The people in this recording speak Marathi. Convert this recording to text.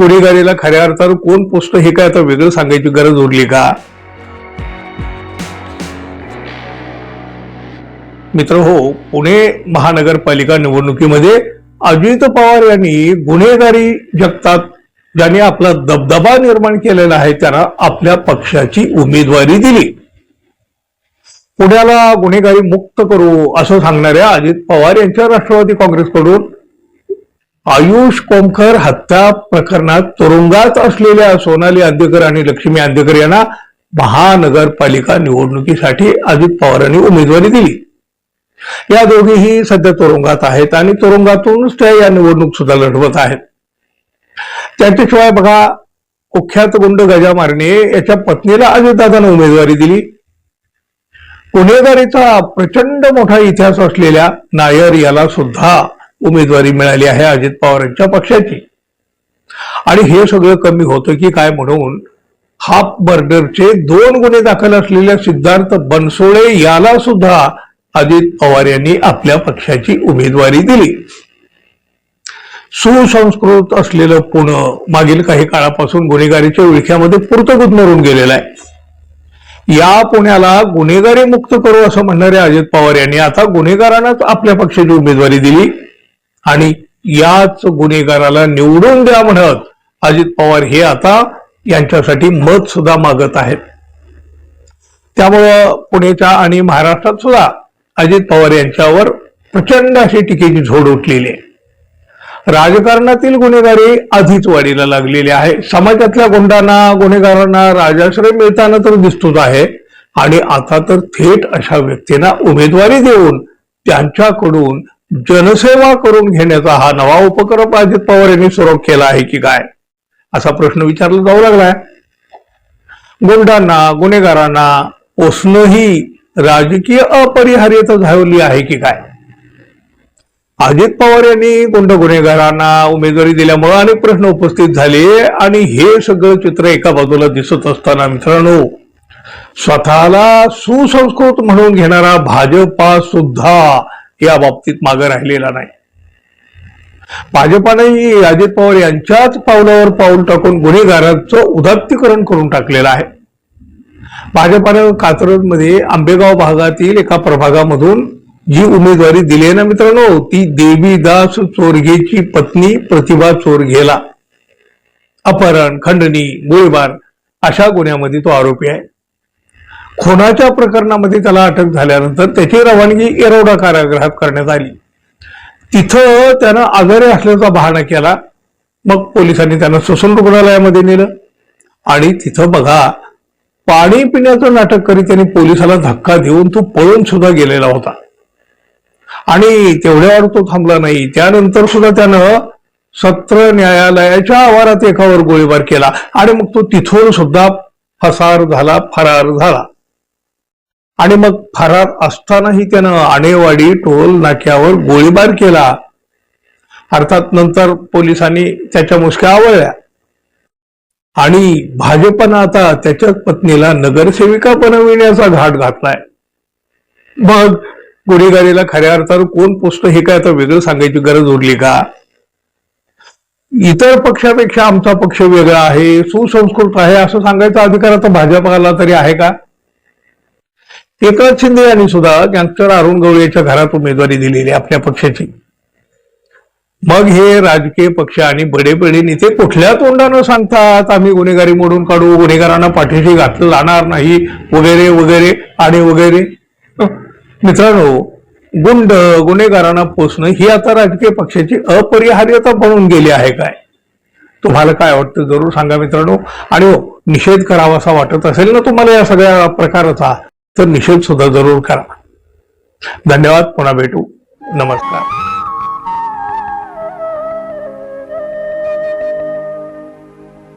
गुन्हेगारीला खऱ्या अर्थानं कोण पोचतं हे काय आता वेगळं सांगायची गरज उरली का? मित्र हो पुणे महानगरपालिका निवडणुकीमध्ये अजित पवार यांनी गुन्हेगारी जगतात ज्यांनी आपला दबदबा निर्माण केलेला आहे त्यांना आपल्या पक्षाची उमेदवारी दिली. पुण्याला गुन्हेगारी मुक्त करू असं सांगणाऱ्या अजित पवार यांच्या राष्ट्रवादी काँग्रेसकडून आयुष कोमकर हत्या प्रकरणात तुरुंगात असलेल्या सोनाली अंदेकर आणि लक्ष्मी आद्यकर यांना महानगरपालिका निवडणुकीसाठी अजित पवारांनी उमेदवारी दिली. या दोघेही सध्या तुरुंगात आहेत आणि तुरुंगातूनच त्या या निवडणूक सुद्धा लढवत आहेत. त्यांच्याशिवाय बघा कुख्यात गुंड गजा मारणे याच्या पत्नीला अजितदादानं उमेदवारी दिली. गुन्हेगारीचा प्रचंड मोठा इतिहास असलेल्या नायर याला सुद्धा उमेदवारी मिळाली आहे अजित पवारांच्या पक्षाची. आणि हे सगळं कमी होतं की काय म्हणून? हाफ मर्डरचे दोन गुन्हे दाखल असलेल्या सिद्धार्थ बनसोडे याला सुद्धा अजित पवार यांनी आपल्या पक्षाची उमेदवारी दिली. सुसंस्कृत असलेलं पुणे मागील काही काळापासून गुन्हेगारीच्या विळख्यामध्ये पुरतं मरून गेलेलं आहे. या पुण्याला गुन्हेगारी मुक्त करू असं म्हणणारे अजित पवार यांनी आता गुन्हेगारांनाच आपल्या पक्षाची उमेदवारी दिली. आणि याच गुन्हेगाराला निवडून द्या म्हणत अजित पवार हे आता यांच्यासाठी मत सुद्धा मागत आहेत. त्यामुळं पुणेच्या आणि महाराष्ट्रात सुद्धा अजित पवार यांच्यावर प्रचंड अशी टीकेची झोड उठलेली आहे. राजकारणातील गुन्हेगारी आधीच वाढीला लागलेली आहे. समाजातल्या गुंडांना गुन्हेगारांना राजाश्रय मिळताना तर दिसतोच आहे. आणि आता तर थेट अशा व्यक्तींना उमेदवारी देऊन त्यांच्याकडून जनसेवा करून घेण्याचा हा नवा उपक्रम अजित पवार यांनी सुरू केला आहे की काय? असा प्रश्न विचारला जाऊ लागलाय. गुंडांना गुन्हेगारांना पोसणं ही राजकीय अपरिहार्यता झाली आहे की काय? अजित पवार यांनी गुंड गुन्हेगारांना उमेदवारी दिल्यामुळे अनेक प्रश्न उपस्थित झाले आणि हे सगळं चित्र एका बाजूला दिसत असताना मित्रांनो स्वतःला सुसंस्कृत म्हणून घेणारा भाजपा सुद्धा या बाबतीत मागे राहिलेला नाही. भाजपानेही अजित पवार यांच्याच पावलावर पाऊल टाकून गुन्हेगारांचं उदात्तीकरण करून टाकलेलं आहे. भाजपानं कात्रजमध्ये आंबेगाव भागातील एका प्रभागामधून जी उमेदवारी दिली आहे ना मित्रांनो ती देवीदास चोरगेची पत्नी प्रतिभा चोरगेला. अपहरण खंडणी गोळीबार अशा गुन्ह्यामध्ये तो आरोपी आहे. खुनाच्या प्रकरणामध्ये त्याला अटक झाल्यानंतर त्याची रवानगी एरोडा कारागृहात करण्यात आली. तिथं त्यानं आजारी असल्याचा बहाणा केला. मग पोलिसांनी त्यांना ससून रुग्णालयामध्ये नेलं. आणि तिथं बघा पाणी पिण्याचं नाटक करीत त्यांनी पोलिसाला धक्का देऊन तो पळून सुद्धा गेलेला होता. आणि तेवढ्यावर तो थांबला नाही. त्यानंतर सुद्धा त्यानं सत्र न्यायालयाच्या आवारात एकावर गोळीबार केला. आणि मग तो तिथून सुद्धा फसार झाला फरार झाला. आणि मग फरार असतानाही त्यानं आणेवाडी टोल नाक्यावर गोळीबार केला. अर्थात नंतर पोलिसांनी त्याच्या मुसक्या आवळल्या. आणि भाजपनं आता त्याच्याच पत्नीला नगरसेविका बनविण्याचा घाट घातलाय. मग गुन्हेगारीला खऱ्या अर्थानं कोण पोचतं हे काय आता वेगळं सांगायची गरज उरली का? इतर पक्षापेक्षा आमचा पक्ष वेगळा आहे सुसंस्कृत आहे असं सांगायचा अधिकार आता भाजपाला तरी आहे का? एकनाथ शिंदे यांनी सुद्धा गँगस्टर अरुण गवळी यांच्या घरात उमेदवारी दिलेली आपल्या पक्षाची. मग हे राजकीय पक्ष आणि बडे बडे नेते कुठल्या तोंडानं सांगतात? आम्ही गुन्हेगारी मोडून काढू गुन्हेगारांना पाठीशी घातलं जाणार नाही वगैरे वगैरे आणि वगैरे. मित्रांनो गुंड गुन्हेगारांना पोचणं ही आता राजकीय पक्षाची अपरिहार्यता बनून गेली आहे काय? तुम्हाला काय वाटतं? जरूर सांगा मित्रांनो. आणि हो निषेध करावासा वाटत असेल ना तुम्हाला या सगळ्या प्रकाराचा? तर निषेध सुद्धा जरूर करा. धन्यवाद पुन्हा भेटू. नमस्कार.